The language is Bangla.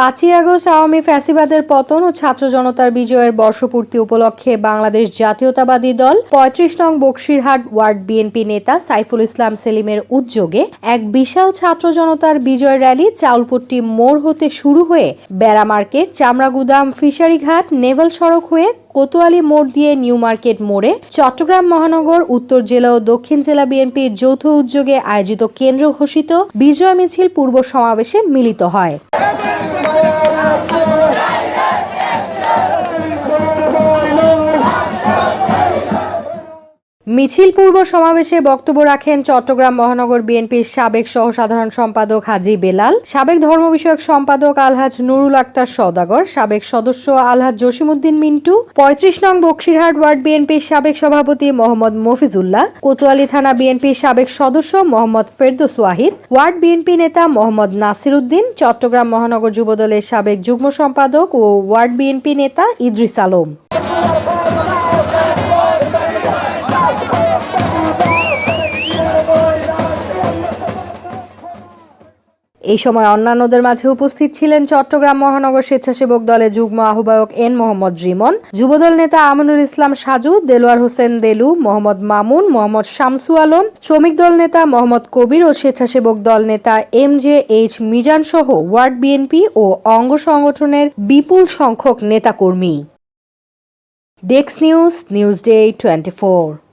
পাঁচই আগস্ট আওয়ামী ফ্যাসিবাদের পতন ও ছাত্র জনতার বিজয়ের বর্ষপূর্তি উপলক্ষে বাংলাদেশ জাতীয়তাবাদী দল পঁয়ত্রিশ নং বক্সিরহাট ওয়ার্ড বিএনপি নেতা সাইফুল ইসলাম সেলিমের উদ্যোগে এক বিশাল ছাত্র জনতার বিজয় র্যালি চাউলপট্টি মোড় হতে শুরু হয়ে বেড়া মার্কেট, চামড়াগুদাম, ফিশারিঘাট, নেভাল সড়ক হয়ে কোতোয়ালি মোড় দিয়ে নিউ মার্কেট মোড়ে চট্টগ্রাম মহানগর, উত্তর জেলা ও দক্ষিণ জেলা বিএনপির যৌথ উদ্যোগে আয়োজিত কেন্দ্র ঘোষিত বিজয় মিছিল পূর্ব সমাবেশে মিলিত হয়। মিছিল পূর্ব সমাবেশে বক্তব্য রাখেন চট্টগ্রাম মহানগর বিএনপির সাবেক সহ সাধারণ সম্পাদক হাজি বেলাল, সাবেক ধর্ম বিষয়ক সম্পাদক আলহাজ নুরুল আক্তার সওদাগর, সাবেক সদস্য আলহাজ জসিমুদ্দিন মিন্টু, পঁয়ত্রিশ নং বক্সিরহাট ওয়ার্ড বিএনপির সাবেক সভাপতি মোহাম্মদ মফিজুল্লাহ, কোতোয়ালি থানা বিএনপির সাবেক সদস্য মোহাম্মদ ফেরদোস ওয়াহিদ, ওয়ার্ড বিএনপি নেতা মোহাম্মদ নাসির উদ্দিন চট্টগ্রাম মহানগর যুবদলের সাবেক যুগ্ম সম্পাদক ও ওয়ার্ড বিএনপি নেতা ইদ্রিস আলম। এই সময় অন্যান্যদের মাঝে উপস্থিত ছিলেন চট্টগ্রাম মহানগর স্বেচ্ছাসেবক দলের যুগ্ম আহ্বায়ক এন মোহাম্মদ রিমন, যুবদল নেতা আমিনুল ইসলাম সাজু, দেলোয়ার হোসেন দেলু, মোহাম্মদ মামুন, মোহাম্মদ শামসু আলম, শ্রমিক দল নেতা মোহাম্মদ কবির ও স্বেচ্ছাসেবক দল নেতা এম জে এইচ মিজান সহ ওয়ার্ড বিএনপি ও অঙ্গ সংগঠনের বিপুল সংখ্যক নেতাকর্মী। ডেক্স নিউজ নিউজ ডে টোয়েন্টি